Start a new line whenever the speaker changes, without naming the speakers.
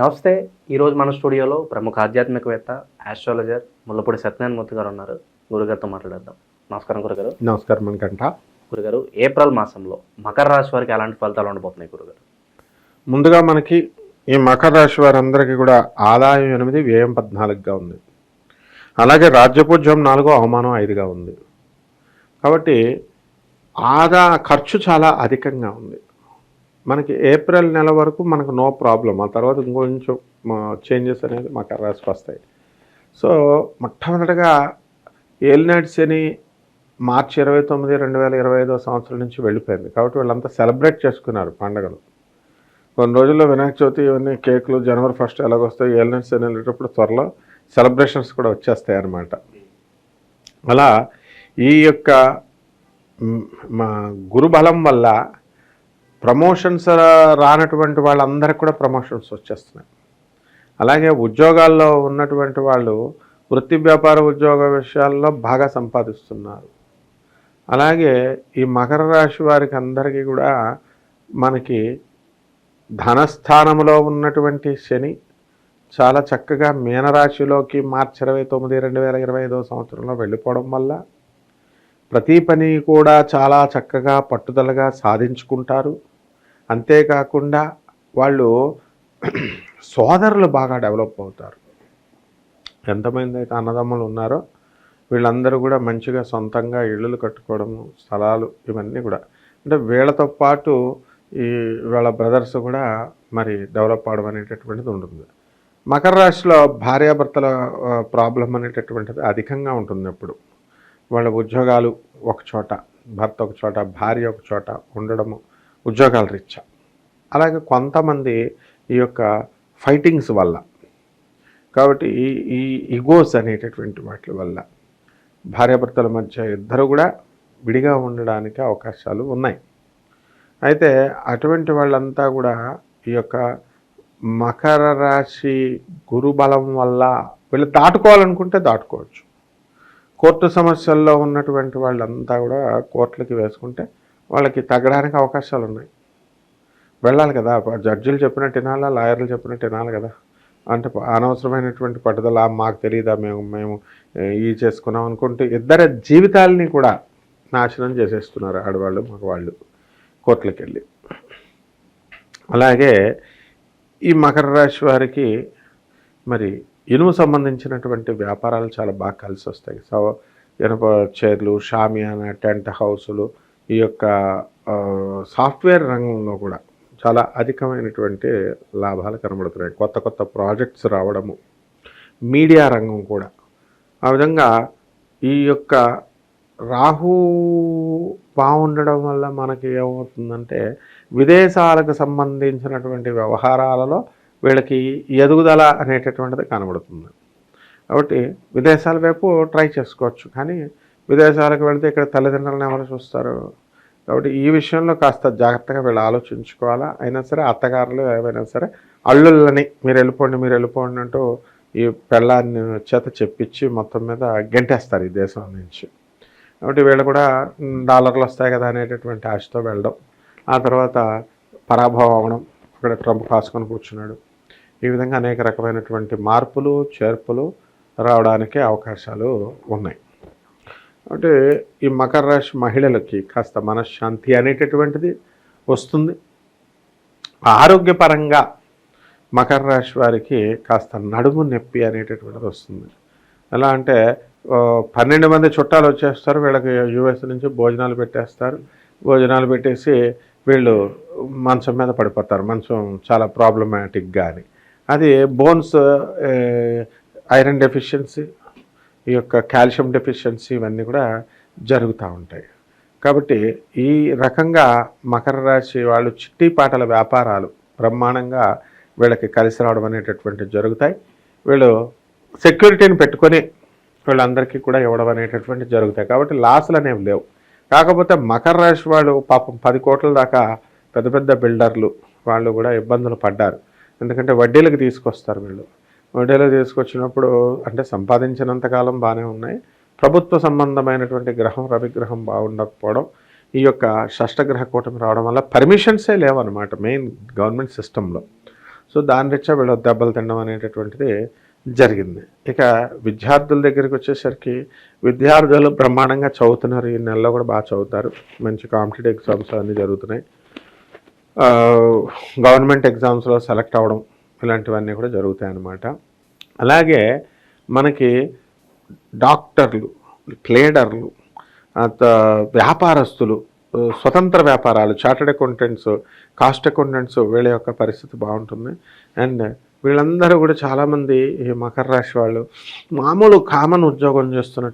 నమస్తే ఈరోజు మన స్టూడియోలో ప్రముఖ ఆధ్యాత్మికవేత్త ఆస్ట్రాలజర్ ముల్లపూడి సత్యనారాయణ మూర్తి గారు ఉన్నారు. గురుగారితో మాట్లాడేద్దాం. నమస్కారం గురుగారు.
నమస్కారం మనకంట
గురుగారు ఏప్రిల్ మాసంలో మకర రాశి వారికి ఎలాంటి ఫలితాలు ఉండబోతున్నాయి గురుగారు?
ముందుగా మనకి ఈ మకర రాశి వారందరికీ కూడా ఆదాయం ఎనిమిది వ్యయం పద్నాలుగుగా ఉంది. అలాగే రాజ్యపూజ్యం నాలుగు అవమానం ఐదుగా ఉంది. కాబట్టి ఆదా ఖర్చు చాలా అధికంగా ఉంది. మనకి ఏప్రిల్ నెల వరకు మనకు నో ప్రాబ్లం ఆ తర్వాత ఇంకొంచెం చేంజెస్ అనేది మాకు రాశికి వస్తాయి. సో మొట్టమొదటిగా ఏలినాటి శని మార్చి ఇరవై తొమ్మిది రెండు వేల ఇరవై ఐదో సంవత్సరం నుంచి వెళ్ళిపోయింది. కాబట్టి వీళ్ళంతా సెలబ్రేట్ చేసుకున్నారు పండుగలు. కొన్ని రోజుల్లో వినాయక చవితి ఇవన్నీ కేకులు జనవరి ఫస్ట్ ఎలాగొస్తాయి ఏలినాటి శని వెళ్ళేటప్పుడు త్వరలో సెలబ్రేషన్స్ కూడా వచ్చేస్తాయి అన్నమాట. అలా ఈ యొక్క మా గురుబలం వల్ల ప్రమోషన్స్ రానటువంటి వాళ్ళందరికీ కూడా ప్రమోషన్స్ వచ్చేస్తున్నాయి. అలాగే ఉద్యోగాల్లో ఉన్నటువంటి వాళ్ళు వృత్తి వ్యాపార ఉద్యోగ విషయాల్లో బాగా సంపాదిస్తున్నారు. అలాగే ఈ మకర రాశి వారికి అందరికీ కూడా మనకి ధనస్థానంలో ఉన్నటువంటి శని చాలా చక్కగా మీనరాశిలోకి మార్చి ఇరవై తొమ్మిది రెండు వేల ఇరవై ఐదో సంవత్సరంలో వెళ్ళిపోవడం వల్ల ప్రతి పని కూడా చాలా చక్కగా పట్టుదలగా సాధించుకుంటారు. అంతేకాకుండా వాళ్ళు సోదరులు బాగా డెవలప్ అవుతారు. ఎంతమంది అయితే అన్నదమ్ములు ఉన్నారో వీళ్ళందరూ కూడా మంచిగా సొంతంగా ఇళ్ళు కట్టుకోవడము స్థలాలు ఇవన్నీ కూడా. అంటే వీళ్ళతో పాటు ఈ వీళ్ళ బ్రదర్స్ కూడా మరి డెవలప్ అవడం అనేటటువంటిది ఉంటుంది. మకర రాశిలో భార్యాభర్తల ప్రాబ్లం అనేటటువంటిది అధికంగా ఉంటుంది ఎప్పుడు. వాళ్ళ ఉద్యోగాలు ఒక చోట భర్త ఒక చోట భార్య ఒక చోట ఉండడము ఉద్యోగాల రీత్యా అలాగే కొంతమంది ఈ యొక్క ఫైటింగ్స్ వల్ల. కాబట్టి ఈ ఈ ఇగోస్ అనేటటువంటి వాటి వల్ల భార్యాభర్తల మధ్య ఇద్దరు కూడా విడిగా ఉండడానికి అవకాశాలు ఉన్నాయి. అయితే అటువంటి వాళ్ళంతా కూడా ఈ యొక్క మకర రాశి గురుబలం వల్ల వీళ్ళు దాటుకోవాలనుకుంటే దాటుకోవచ్చు. కోర్టు సమస్యల్లో ఉన్నటువంటి వాళ్ళంతా కూడా కోర్టులకి వేసుకుంటే వాళ్ళకి తగ్గడానికి అవకాశాలు ఉన్నాయి వెళ్ళాలి కదా జడ్జిలు చెప్పినట్టు వినాలా లాయర్లు చెప్పినట్టు వినాలి కదా. అంటే అనవసరమైనటువంటి పట్టుదల మాకు తెలియదా మేము మేము ఇవి చేసుకున్నాం అనుకుంటే ఇద్దరి జీవితాలని కూడా నాశనం చేసేస్తున్నారు ఆడవాళ్ళు మగవాళ్ళు కోర్టులకు వెళ్ళి అలాగే ఈ మకర రాశి వారికి మరి ఇనుము సంబంధించినటువంటి వ్యాపారాలు చాలా బాగా కలిసి వస్తాయి సో ఇనుప చైర్లు షామియానా టెంట్ హౌసులు ఈ యొక్క సాఫ్ట్వేర్ రంగంలో కూడా చాలా అధికమైనటువంటి లాభాలు కనబడుతున్నాయి. కొత్త కొత్త ప్రాజెక్ట్స్ రావడము మీడియా రంగం కూడా. ఆ విధంగా ఈ యొక్క రాహు బాగుండడం వల్ల మనకి ఏమవుతుందంటే విదేశాలకు సంబంధించినటువంటి వ్యవహారాలలో వీళ్ళకి ఎదుగుదల అనేటటువంటిది కనబడుతుంది. కాబట్టి విదేశాల వైపు ట్రై చేసుకోవచ్చు. కానీ విదేశాలకు వెళితే ఇక్కడ తల్లిదండ్రులను ఎవరు చూస్తారు? కాబట్టి ఈ విషయంలో కాస్త జాగ్రత్తగా వీళ్ళు ఆలోచించుకోవాలా? అయినా సరే అత్తగారులు ఏవైనా సరే అల్లుళ్ళని మీరు వెళ్ళిపోండి మీరు వెళ్ళిపోండి అంటూ ఈ పెళ్ళాన్ని చేత చెప్పించి మొత్తం మీద గెంటేస్తారు ఈ దేశం నుంచి. కాబట్టి వీళ్ళు కూడా డాలర్లు వస్తాయి కదా అనేటటువంటి ఆశతో వెళ్ళడం. ఆ తర్వాత పరాభవం అవ్వడం అక్కడ ట్రంప్ కాసుకొని కూర్చున్నాడు. ఈ విధంగా అనేక రకమైనటువంటి మార్పులు చేర్పులు రావడానికి అవకాశాలు ఉన్నాయి. అంటే ఈ మకర రాశి మహిళలకి కాస్త మనశ్శాంతి అనేటటువంటిది వస్తుంది. ఆరోగ్యపరంగా మకర రాశి వారికి కాస్త నడుము నొప్పి అనేటటువంటిది వస్తుంది. ఎలా అంటే పన్నెండు మంది చుట్టాలు వచ్చేస్తారు వీళ్ళకి యూఎస్ నుంచి భోజనాలు పెట్టేస్తారు. భోజనాలు పెట్టేసి వీళ్ళు మంచం మీద పడిపోతారు. మంచం చాలా ప్రాబ్లమాటిక్గా అని అది బోన్స్ ఐరన్ డెఫిషియన్సీ ఈ యొక్క కాల్షియం డెఫిషియన్సీ ఇవన్నీ కూడా జరుగుతూ ఉంటాయి. కాబట్టి ఈ రకంగా మకర రాశి వాళ్ళు చిట్టి పాటల వ్యాపారాలు బ్రహ్మాండంగా వీళ్ళకి కలిసి రావడం అనేటటువంటివి జరుగుతాయి. వీళ్ళు సెక్యూరిటీని పెట్టుకొని వీళ్ళందరికీ కూడా ఇవ్వడం అనేటటువంటి జరుగుతాయి. కాబట్టి లాసులు అనేవి లేవు. కాకపోతే మకర రాశి వాళ్ళు పాపం పది కోట్ల దాకా పెద్ద పెద్ద బిల్డర్లు వాళ్ళు కూడా ఇబ్బందులు పడ్డారు. ఎందుకంటే వడ్డీలకు తీసుకొస్తారు వీళ్ళు. వడ్డీలకు తీసుకొచ్చినప్పుడు అంటే సంపాదించినంతకాలం బాగానే ఉన్నాయి. ప్రభుత్వ సంబంధమైనటువంటి గ్రహం రవిగ్రహం బాగుండకపోవడం ఈ యొక్క షష్టగ్రహ కూటమి రావడం వల్ల పర్మిషన్సే లేవన్నమాట మెయిన్ గవర్నమెంట్ సిస్టంలో. సో దాని రీత్యా వీళ్ళు దెబ్బలు తినడం అనేటటువంటిది జరిగింది. ఇక విద్యార్థుల దగ్గరికి వచ్చేసరికి విద్యార్థులు బ్రహ్మాండంగా చదువుతున్నారు. ఈ నెలలో కూడా బాగా చదువుతారు. మంచి కాంపిటేటివ్ ఎగ్జామ్స్ అన్నీ జరుగుతున్నాయి. గవర్నమెంట్ ఎగ్జామ్స్లో సెలెక్ట్ అవ్వడం ఇలాంటివన్నీ కూడా జరుగుతాయి అన్నమాట అలాగే మనకి డాక్టర్లు ట్రేడర్లు వ్యాపారస్తులు స్వతంత్ర వ్యాపారాలు చార్టెడ్ అకౌంటెంట్స్ కాస్ట్ అకౌంటెంట్స్ వీళ్ళ యొక్క పరిస్థితి బాగుంటుంది. అండ్ వీళ్ళందరూ కూడా చాలామంది ఈ మకర రాశి వాళ్ళు మామూలు కామన్ ఉద్యోగం చేస్తున్న